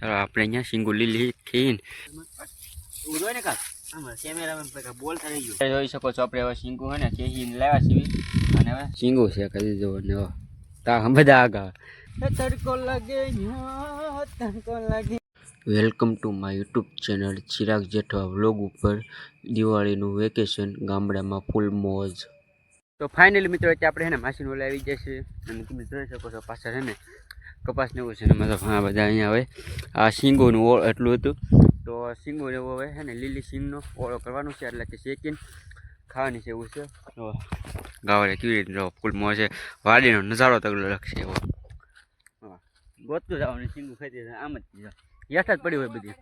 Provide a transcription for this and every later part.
ચાલો આપણે અહીંયા સિંગુલી કેમેરામાં બોલ થઈ ગયો. જોઈ શકો છો આપણે હવે સિંગુ હે ને કેહીને લાવ્યા છીએ અને હવે સિંગુ છે કરી દીધો. ને તા બધા આગા તડકો લાગે તડકો લાગે. Welcome to my YouTube channel Chirag Jethwa vlog ઉપર દિવાળીનું વેકેશન ગામડામાં ફૂલ મોજ. તો ફાઇનલી મિત્રો આપણે હે ને માસીનું ઓલા આવી જશે અને તમે જોઈ શકો છો પાછળ હે ને કપાસ ને એવું છે ને મતલબ હા, બધા અહીંયા હવે આ સિંગોનું ઓળ એટલું હતું તો સિંગો એવો હવે છે ને, લીલી સિંગનો ઓળો કરવાનો છે, એટલે કે શેકીને ખાવાની છે એવું છે ગાવડે કેવી રીતે જો ફૂલ મોજ છે, વાડીનો નજારો તગડો લખશે એવો ગોતતું જવાનું સિંગું ખાઈ આમ જ. જ પડી હોય બધી.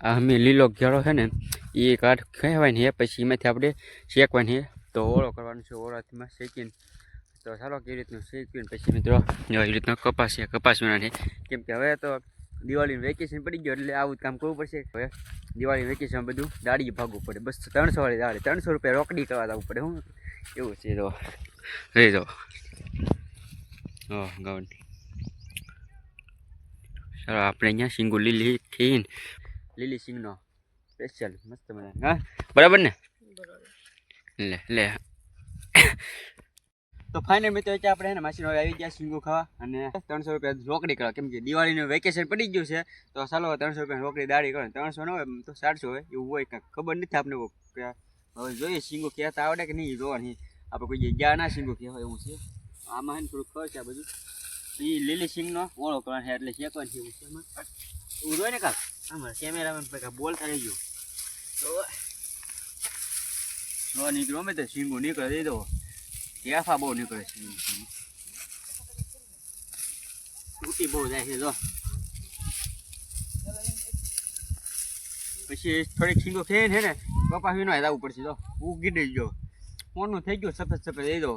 આ અમે લીલો ઘેરો છે ને એ કાઢ ખેવાય ને એ પછી એમાંથી આપણે શેકવાની તો ઓળો કરવાનો છે ઓળાથીમાં શેકીને તો ચાલો કેવી રીતનું શેકીને પછી મિત્રો જો એવી રીતનો કપાસ છે કપાસ છે. કેમ કે હવે તો દિવાળીનું વેકેશન પડી ગયું એટલે આવું કામ કરવું પડશે. હવે દિવાળી વેકેશન બધું દાડી ભાગવું પડે. બસ ત્રણસો વાળી દાડી ત્રણસો રૂપિયા રોકડી કરવા જવું પડે હું? એવું છે તો. રહી જાઓ ઓ ગાઉન ચાલો આપણે અહીંયા સિંગુ લીલી ખીન લીલી સિંગનો સ્પેશિયલ મસ્ત મજા હા? બરાબર ને? લે લે. તો ફાઇનલ મિત્રો અત્યારે આપણે ને માસીનો આવી ગયા સિંગો ખાવા અને ત્રણસો રૂપિયા રોકડી કરો. કેમ કે દિવાળીનું વેકેશન પડી ગયું છે, તો ચાલો ત્રણસો રૂપિયા રોકડી દાડી કરો. ત્રણસો ન હોય તો સાતસો હોય, એવું હોય કાંઈક ખબર નથી આપણે હવે જોઈએ સિંગો કહેતા આવડે કે નહીં, જોવાની. આપણે કોઈ જગ્યા ના સિંગુ કહેવાય એવું છે. આમાં હે ને થોડું ખર્ચ આ બધું. એ લીલી સિંગનો ઓળો કરવાનો છે, એટલે શેકવાનું છે એવું ઉડો ને કાક આમાં કેમેરામાં પેલા બોલ થઈ ગયો તો નીકળો અમે તો સિંગો નીકળે, દઈ દો. ટેફા બહુ નીકળે છે તૂટી બહુ જાય છે જો પછી થોડીક છીંગો ખેઈ છે ને કપાસ વિનો આવવું પડશે તો ઉગી દઈ ગયો સોનું થઈ ગયું સફેદ સફેદ દઈ દો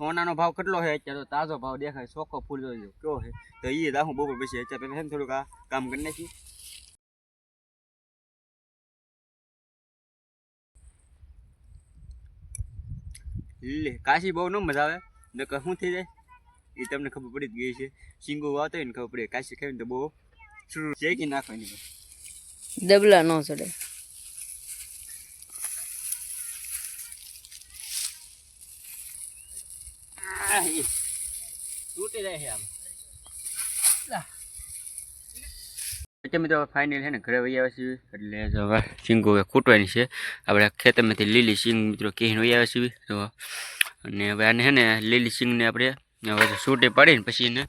સોનાનો ભાવ કેટલો છે અત્યારે તો તાજો ભાવ દેખાય ચોખ્ખો ફૂલ જોઈ કેવો છે તો એ દાખું બપોર પછી અત્યારે થોડુંક આ કામ કરી નાખી લે કાશી બહુ ન મજા આવે. નકર શું થઈ જાય? એ તમને ખબર પડી જ ગઈ છે સિંગો વાવતો હોય ને ખબર પડે. કાશી ખાઈને તો બહુ શેકી નાખવાની દબલા ન ચડે. તૂટી જાય છે આમ. એટલે મિત્રો ફાઇનલ છે ને, ઘરે વહી આવે છે એટલે જો હવે સિંગો હવે ખૂટવાની છે. આપણે ખેતરમાંથી લીલી સિંગ મિત્રો કહીને વહી આવે છે તો અને હવે આને છે ને લીલી સિંગને આપણે હવે સૂટે પાડીને પછી એને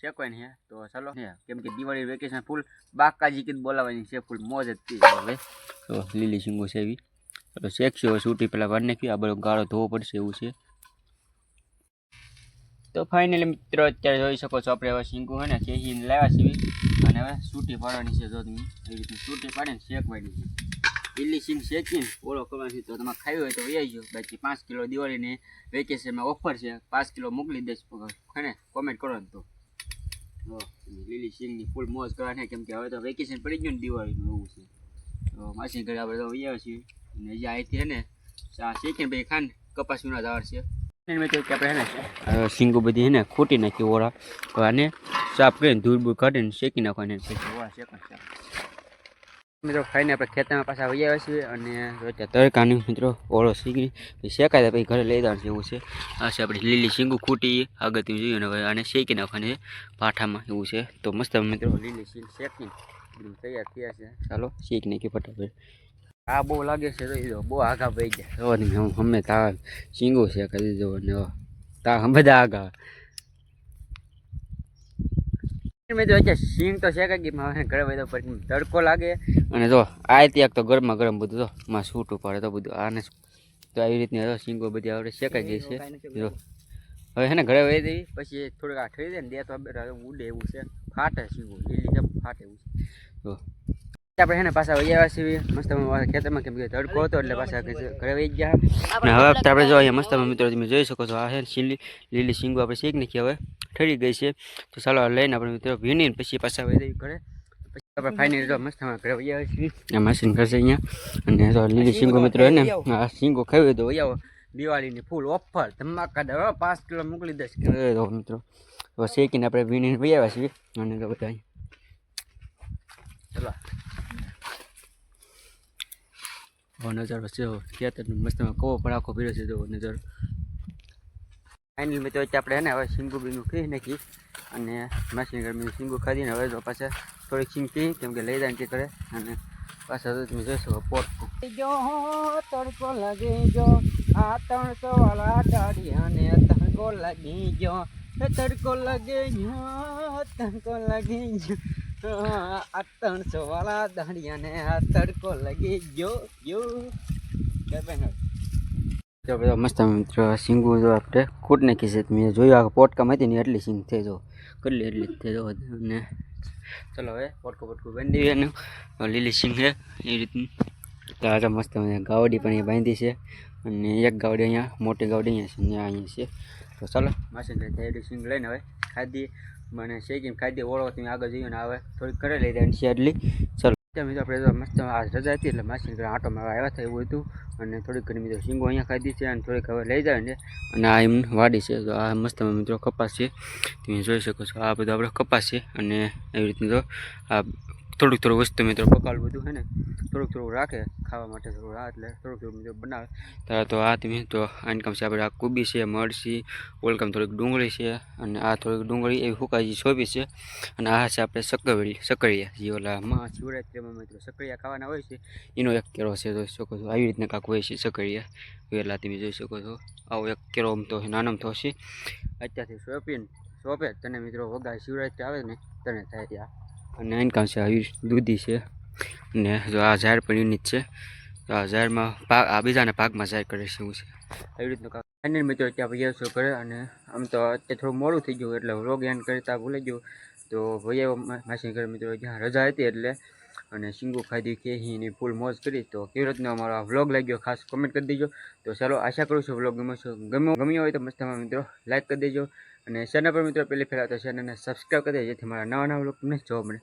શેકવાની છે. તો ચાલો કેમ કે દિવાળી વેકેશન ફૂલ બાકાજી કીધું બોલાવવાની છે ફૂલ મોજ હતી હવે. તો લીલી સિંગો છે એવી. તો શેકશું હવે સૂટી પહેલાં વાર નાખ્યું. આ બધો ગાળો ધોવો પડશે એવું છે. તો ફાઇનલી મિત્રો, અત્યારે જોઈ શકો છો આપણે હવે શીંગું છે ને ખેંચીને લાવ્યા છીએ. અને હવે સૂટી પાડવાની છે જો તમે એવી રીતે સૂટી પાડીને શેકવાની છે. લીલી સિંગ શેકીને ઓળો કરવાની તો તમારે ખાવી હોય તો વહી આવજો. બાકી પાંચ કિલો દિવાળીની વેકેશનમાં ઓફર છે. પાંચ કિલો મોકલી દઈશ ને? કોમેન્ટ કરો ને તો. લીલી સિંગની ફૂલ મોજ કરવાની કેમ કે હવે તો વેકેશન પડી ગયું ને દિવાળીનું એવું છે. તો માસી ઘરે આપણે તો વૈયા છીએ. અને જે અહીંથી છે ને આ શેકીને પછી ખાને કપાસ વિના જવાર છે. આપણે હે ને સિંગો બધી હે ને ખોટી નાખી ઓળા તો આને સાફ કરીને ધૂળ બૂળ કાઢીને શેકી નાખવાની મિત્રો, ખાઈને આપણે ખેતરમાં પાછા વહી આવ્યા છીએ અને અત્યારે તડકાની મિત્રો ઓળો શીખી શેકાય પછી ઘરે લઈ જવાનું એવું છે. આ છે આપણી લીલી શીંગું ખૂટી, આગળથી જોઈએ અને હવે આને શેકી નાખવાની પાઠામાં એવું છે. તો મસ્ત મિત્રો લીલી શીંગ શેકીને બધું તૈયાર થયા છે. ચાલો, શેક નાખી ફટાફટ. આ બહુ લાગે છે દો બહુ આગા ભાઈ ગયા. જો ને હું હમે તા શીંગો છે કરી દીધો ને તા બધા આગા મેં તો અત્યારે શીંગ તો શેકાઈ ગઈ મારે ઘરે બધો પછી તડકો લાગે. અને જો આ ત્યાં તો ગરમા ગરમ બધું તો માં સૂટ ઉપાડે તો બધું. આને તો આવી રીતની જો શીંગો બધી આપણે શેકાઈ ગઈ છે. જો. હવે હે ને ઘરે વહી દેવી પછી થોડીક આ ઠરી દે ને દે તો ઉડે એવું છે. ફાટે શીંગો લીલી જેમ ફાટે એવું છે. જો. આપણે હે ને પાછા વહી આવ્યા છીએ. મસ્ત ખેતરમાં કેમ કે તડકો હતો એટલે પાછા ઘરે વહી ગયા. અને હવે આપણે જો અહીંયા મસ્ત મિત્રો તમે જોઈ શકો છો આ હે લીલી લીલી શીંગો આપણે શીખ નાખી હવે ઠરી ગઈ છે. તો ચાલો લઈને આપણે મિત્રો વીણીને પછી પાછા વહી દઈએ ઘરે. પછી આપણે ફાઇનલ તો મસ્ત અમારા ઘરે મશીન કરશે અહીંયા. અને લીલી સિંગો મિત્રો એને આ સિંગો ખાવી તો વહી દિવાળીની ફૂલ ઓફર ધમાકાદાર પાંચ કિલો મોકલી દઈશ. મિત્રો. તો શેકીને આપણે વીણીને વહી આવ્યા છીએ. અને તો બધા ચલો. નજર છે ખેતરનું મસ્તમાં કવો પડાખો પીરો છે તો નજર. ફાઇનલ મિત્રો આપણે હે ને હવે શીંગુ બીનું ખાઈ નાખી અને માસી ગરમી શીંગુ ખાધીને હવે તો પાછા થોડીક શીંગ પી કેમ કે લઈ જાય ને કરે અને પાછા તો તમે જોઈશો પોટ જો તડકો લાગી જો, આ ત્રણસો વાળા દાડી અને તડકો લાગી જો તડકો લાગે જો તડકો લાગી જો, આ ત્રણસો વાળા દાડિયા ને આ તડકો લાગી જો જો. જો બધા મસ્ત મિત્રો, સિંગુ જો આપણે કૂટ છે મેં જોયું આ પોટકામાં હતી ને એટલી સિંગ થઈ જો. કેટલી એટલી થઈ જો અને ચલો હવે પોટકો પોટકું બાંધી અને લીલી સિંગ છે એ રીતની. તો આજે મસ્ત ગાવડી પણ અહીંયા બાંધી છે. અને એક ગાવડી અહીંયા, મોટી ગાવડી અહીંયા છે અહીંયા છે. તો ચાલો, માસી તૈયારી સિંગ લઈને હવે ખાધી. મને શેકીને ખાધી, ઓળો તમે આગળ જઈએ ને હવે થોડીક કરી લઈ દે એટલી. ચાલો ત્યાં મિત્રો આપણે તો મસ્ત આ રજા હતી એટલે માસી આટો મારવા આવ્યા એવું હતું. અને થોડીક ઘણી મિત્રો શીંગો અહીંયા ખાધી છે અને થોડીક હવે લઈ જાય ને અને આ એમ વાડી છે, તો આ મસ્ત મિત્રો કપાસ છે. તમે જોઈ શકો છો આ બધું આપણે કપાસ છે અને એવી રીતનું તો આ થોડુંક થોડું વસ્તુ મિત્રો પકાવેલું બધું હે ને, થોડુંક થોડુંક રાખે, ખાવા માટે થોડું આ એટલે થોડુંક થોડું મિત્રો બનાવે. ત્યારે તો આ તમે તો આનકામ છે આપણે આ કુબી છે મરસી ઓલકમ થોડીક ડુંગળી છે, અને આ થોડીક ડુંગળી એવી હુકાજી સોંપી છે, અને આ છે આપણે સક્કરવેલી સક્કરિયા જે ઓલા માં શિવરાત્રિમાં મિત્રો સક્કરિયા ખાવાના હોય છે, એનો એક કેળો છે, જોઈ શકો છો, આવી રીતના કાંક હોય છે સક્કરિયા વેલા તમે જોઈ શકો છો, આવો એક કેળો આમ તો નાનામ તો છે અત્યારથી શોપીને શોપે તને મિત્રો વગા શિવરાત્રિ આવે ને, તને થાય ત્યાં. અને ઇન્કમ છે આવી દૂધી છે. અને જો આ ઝાડ પણ યુનિટ છે. તો આ ઝાડમાં પાક, આ બીજાના પાકમાં ઝાડ કરે છે એવું છે. એવી રીતનું કામ. ફાઇનલ મિત્રો ત્યાં ભૈયા શું કરે અને આમ તો અત્યારે થોડું મોડું થઈ ગયું એટલે વ્લોગ એન્ડ કરતા ભૂલી ગયું. તો ભૈયા માસી ઘર મિત્રો જ્યાં રજા હતી એટલે અને શીંગું ખાધી કેહીની ફૂલ મોજ કરી. તો કેવી રીતનો અમારો આ વ્લોગ લાગ્યો ખાસ કમેન્ટ કરી દેજો. તો ચાલો આશા કરું છું વ્લોગ ગમ્યો છો ગમ્યો ગમ્યો હોય તો મસ્ત મિત્રો લાઈક કરી દેજો. અને ચેનલ પર મિત્રો પહેલી ફેરા તો ચેનલને સબસ્ક્રાઈબ કરી દેજો, જેથી મારા નવા નવા તમને જોવા મળે.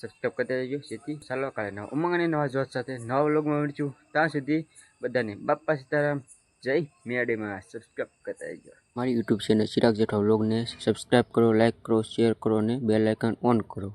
સબસ્ક્રાઈબ કરી દેજો, જેથી ચાલો કાલે નવા ઉમંગ અને નવા જોત સાથે નવા વ્લોગમાં મળીશું. ત્યાં સુધી બધાને બાપા સીતારામ, જય મેડીમાં સબસ્ક્રાઈબ કરતા રહેજો મારી યુટ્યુબ ચેનલ ચિરાગ જેઠા વ્લોગને સબસ્ક્રાઈબ કરો લાઈક કરો શેર કરો અને બેલ આઇકન ઓન કરો.